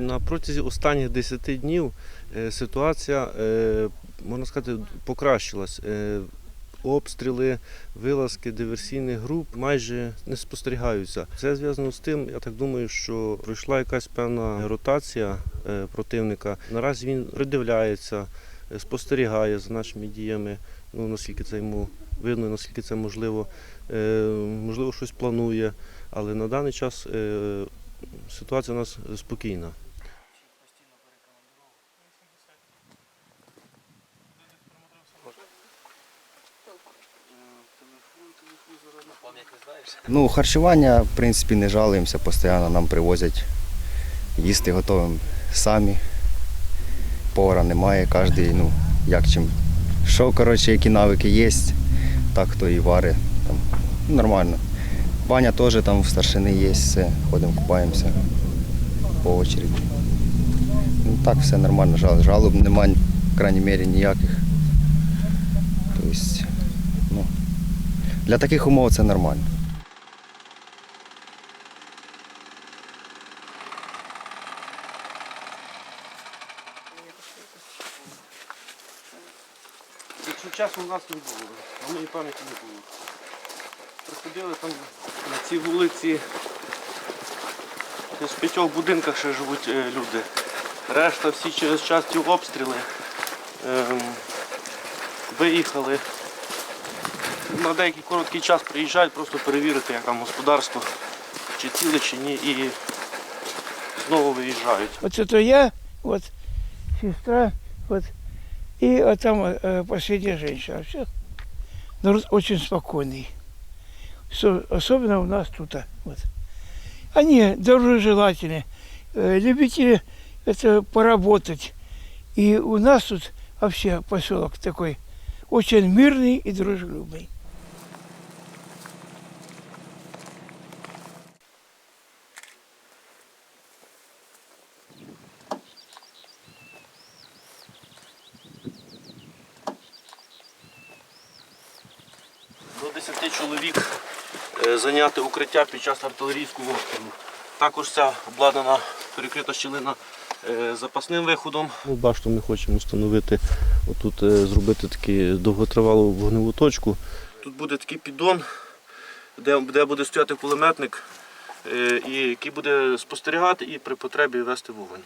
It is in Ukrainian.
На протязі останніх 10 днів е, ситуація, е, можна сказати, покращилась. Е, Обстріли, вилазки диверсійних груп майже не спостерігаються. Це зв'язано з тим, я так думаю, що пройшла якась певна ротація противника. Наразі він придивляється, спостерігає за нашими діями, ну наскільки це йому видно, наскільки це можливо. Можливо, щось планує, але на даний час ситуація у нас спокійна. Ну, харчування, в принципі, не жалуємося, постійно нам привозять. Їсти готуємо самі. Повара немає, кожен, ну, як чим. Що, коротше, які навики є, так хто і варить. Там, ну, нормально. Баня теж там в старшини є, все, ходимо, купаємося по очереді. Ну, так, все нормально, жалоб немає, в крайній мірі, ніяких. Тобто, для таких умов це нормально. Якщо часу у нас не було, на моїй пам'яті не було. Приходили там на цій вулиці, в п'ятьох будинках ще живуть е, люди. Решта всі через часті обстріли ем, виїхали. На деякий короткий час приїжджають просто перевірити, як там господарство, чи ціле, чи ні, і знову виїжджають. Вот это я, вот сестра, вот, и вот там э, последняя женщина. Все. Народ очень спокойный. Со- особенно у нас тут. а, Вот. Они доброжелательны, э, любители это поработать. И у нас тут вообще поселок такой очень мирный и дружелюбный. 10 чоловік е, зайняти укриття під час артилерійського обстрілу. Також ця обладнана перекрита щілина е, запасним виходом. Ну, Башту ми хочемо встановити, отут е, зробити таку довготривалу вогневу точку. Тут буде такий піддон, де, де буде стояти кулеметник, і який буде спостерігати і при потребі вести вогонь.